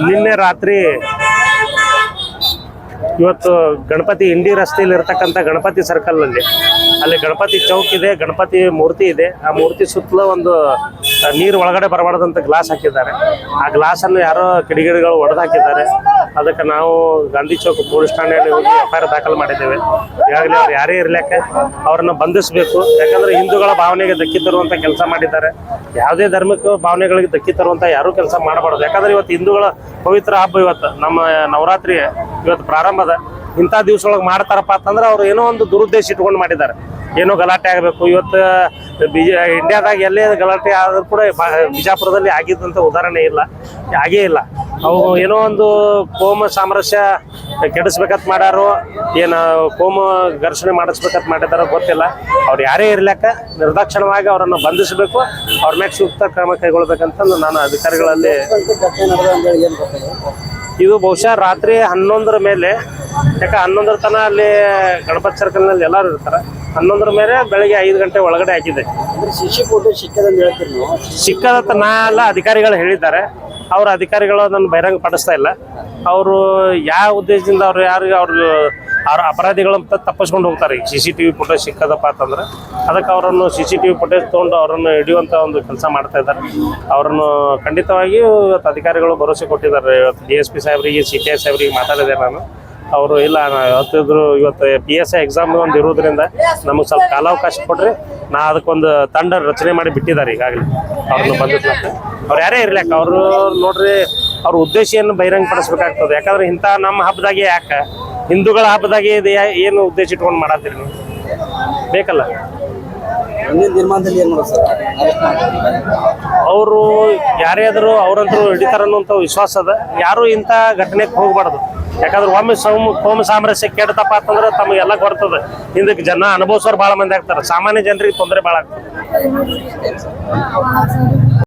ನಿನ್ನೆ ರಾತ್ರಿ ಇವತ್ತು ಗಣಪತಿ ಇಂಡಿ ರಸ್ತೆಯಲ್ಲಿ ಇರ್ತಕ್ಕಂಥ ಗಣಪತಿ ಸರ್ಕಲ್ ಅಲ್ಲಿ. ಅಲ್ಲಿ ಗಣಪತಿ ಚೌಕ್ ಇದೆ, ಗಣಪತಿ ಮೂರ್ತಿ ಇದೆ. ಆ ಮೂರ್ತಿ ಸುತ್ತಲೂ ಒಂದು ನೀರು ಒಳಗಡೆ ಬರಬಾರ್ದಂತ ಗ್ಲಾಸ್ ಹಾಕಿದ್ದಾರೆ. ಆ ಗ್ಲಾಸ್ ಅನ್ನು ಯಾರೋ ಕಿಡಿಗಿಡಿಗಳು ಒಡೆದು ಹಾಕಿದ್ದಾರೆ. ಅದಕ್ಕೆ ನಾವು ಗಾಂಧಿ ಚೌಕ್ ಪೊಲೀಸ್ ಠಾಣೆಯಲ್ಲಿ ಹೋಗಿ ಎಫ್ ಐ ಆರ್ ದಾಖಲು ಮಾಡಿದ್ದೇವೆ. ಈಗಾಗಲೇ ಅವ್ರು ಯಾರೇ ಇರ್ಲಿಕ್ಕೆ ಅವ್ರನ್ನ ಬಂಧಿಸಬೇಕು. ಯಾಕಂದ್ರೆ ಹಿಂದೂಗಳ ಭಾವನೆಗೆ ಧಕ್ಕಿ ತರುವಂತ ಕೆಲಸ ಮಾಡಿದ್ದಾರೆ. ಯಾವುದೇ ಧರ್ಮಕ್ಕೆ ಭಾವನೆಗಳಿಗೆ ಧಕ್ಕಿ ತರುವಂತ ಯಾರೂ ಕೆಲಸ ಮಾಡಬಾರ್ದು. ಯಾಕಂದ್ರೆ ಇವತ್ತು ಹಿಂದೂಗಳ ಪವಿತ್ರ ಹಬ್ಬ ಇವತ್ತು, ನಮ್ಮ ನವರಾತ್ರಿ ಇವತ್ತು ಪ್ರಾರಂಭದ ಇಂಥ ದಿವಸ ಒಳಗೆ ಮಾಡ್ತಾರಪ್ಪ ಅಂತಂದ್ರೆ ಅವ್ರು ಏನೋ ಒಂದು ದುರುದ್ದೇಶ ಇಟ್ಕೊಂಡು ಮಾಡಿದ್ದಾರೆ. ಏನೋ ಗಲಾಟೆ ಆಗಬೇಕು. ಇವತ್ತು ಬಿಜ, ಇಂಡಿಯಾದಾಗ ಎಲ್ಲೇ ಗಲಾಟೆ ಆದರೂ ಕೂಡ ಬಿಜಾಪುರದಲ್ಲಿ ಆಗಿದ್ದಂಥ ಉದಾಹರಣೆ ಇಲ್ಲ. ಆಗೇ ಇಲ್ಲ. ಅವು ಏನೋ ಒಂದು ಕೋಮ ಸಾಮರಸ್ಯ ಕೆಡಿಸ್ಬೇಕಂತ ಮಾಡ್ಯಾರೋ ಏನು ಕೋಮ ಘರ್ಷಣೆ ಮಾಡಿಸ್ಬೇಕಂತ ಮಾಡಿದಾರೋ ಗೊತ್ತಿಲ್ಲ. ಅವ್ರು ಯಾರೇ ಇರ್ಲಕ್ಕ ನಿರ್ದಾಕ್ಷಣವಾಗಿ ಅವರನ್ನು ಬಂಧಿಸಬೇಕು ಅವ್ರ ಮ್ಯಾಕ್ ಸೂಕ್ತ ಕ್ರಮ ಕೈಗೊಳ್ಬೇಕಂತ ನಾನು ಅಧಿಕಾರಿಗಳಲ್ಲಿ ಇದು ಬಹುಶಃ ರಾತ್ರಿ ಹನ್ನೊಂದರ ಮೇಲೆ ಯಾಕೆ ಹನ್ನೊಂದರ ತನ ಅಲ್ಲಿ ಗಣಪತಿ ಸರ್ಕಲ್ನಲ್ಲಿ ಎಲ್ಲರೂ ಇರ್ತಾರೆ. ಹನ್ನೊಂದರ ಮೇಲೆ ಬೆಳಗ್ಗೆ ಐದು ಗಂಟೆ ಒಳಗಡೆ ಹಾಕಿದೆ. ಸಿಕ್ಕದ ಸಿಕ್ಕದಂತ ನಾ ಎಲ್ಲ ಅಧಿಕಾರಿಗಳು ಹೇಳಿದ್ದಾರೆ. ಅವ್ರ ಅಧಿಕಾರಿಗಳು ಅದನ್ನು ಬಹಿರಂಗ ಪಡಿಸ್ತಾ ಇಲ್ಲ. ಅವರು ಯಾವ ಉದ್ದೇಶದಿಂದ ಅವ್ರು ಯಾರಿಗೆ ಅವ್ರ ಅವ್ರ ಅಪರಾಧಿಗಳಂತ ತಪ್ಪಿಸ್ಕೊಂಡು ಹೋಗ್ತಾರೆ. ಈ C C T V footage ಸಿಕ್ಕದಪ್ಪ ಅಂತಂದ್ರೆ ಅದಕ್ಕೆ ಅವರನ್ನು C C T V footage ತೊಗೊಂಡು ಅವರನ್ನು ಹಿಡಿಯುವಂಥ ಒಂದು ಕೆಲಸ ಮಾಡ್ತಾ ಇದ್ದಾರೆ. ಅವರನ್ನು ಖಂಡಿತವಾಗಿಯೂ ಇವತ್ತು ಅಧಿಕಾರಿಗಳು ಭರವಸೆ ಕೊಟ್ಟಿದ್ದಾರೆ. ಇವತ್ತು ಡಿ ಎಸ್ ಪಿ ಸಾಹೇಬ್ರಿಗೆ, ಸಿ ಟಿ ಐ ಸಾಹೇಬ್ರಿಗೆ ಮಾತಾಡಿದೆ ನಾನು. ಅವರು ಇಲ್ಲ ನಾವು ಯಾವತ್ತಿದ್ರು ಇವತ್ತು ಪಿ ಎಸ್ ಐ ಎಕ್ಸಾಮ್ ಒಂದು ಇರೋದ್ರಿಂದ ನಮಗೆ ಸ್ವಲ್ಪ ಕಾಲಾವಕಾಶ ಕೊಡ್ರಿ ನಾ ಅದಕ್ಕೊಂದು ತಂಡ ರಚನೆ ಮಾಡಿ ಬಿಟ್ಟಿದ್ದಾರೆ ಈಗಾಗಲೇ. ಅವ್ರನ್ನ ಬಂದಿದ್ಲಕ್ಕ ಅವ್ರು ಯಾರೇ ಇರ್ಲಕ್ಕ ಅವರು ನೋಡ್ರಿ ಅವ್ರ ಉದ್ದೇಶವನ್ನು ಬಹಿರಂಗ ಪಡಿಸ್ಬೇಕಾಗ್ತದೆ ಯಾಕಂದ್ರೆ ಇಂಥ ನಮ್ಮ ಹಬ್ಬದಾಗೆ ಯಾಕೆ? ಹಿಂದೂಗಳ ಹಬ್ಬದಾಗೆ ಇದು ಏನು ಉದ್ದೇಶ ಇಟ್ಕೊಂಡು ಮಾಡತ್ತೀರಿ ನೀವು? ಬೇಕಲ್ಲ? ಮುಂದಿನ ದಿನಮಾನದಲ್ಲಿ ಏನ್ ಮಾಡೋದು ಸರ್? ಅವರು ಯಾರೇ ಆದರೂ ಅವರಂತರೂ ಹಿಡಿತಾರ ಅನ್ನುವಂಥ ವಿಶ್ವಾಸ ಅದ. ಯಾರು ಇಂಥ ಘಟನೆಗೆ ಹೋಗ್ಬಾರ್ದು. ಯಾಕಂದ್ರೆ ಒಮ್ಮೆ ಸೋಮ ಕೋಮ ಸಾಮರಸ್ಯ ಕೆಡ್ತಪ್ಪ ಅಂತಂದ್ರೆ ತಮಗೆಲ್ಲ ಕೊಡ್ತದೆ ಹಿಂದಕ್ಕೆ ಜನ ಅನುಭವಿಸೋರು ಭಾಳ ಮಂದಿ ಆಗ್ತಾರೆ. ಸಾಮಾನ್ಯ ಜನರಿಗೆ ತೊಂದರೆ ಭಾಳ ಆಗ್ತದೆ.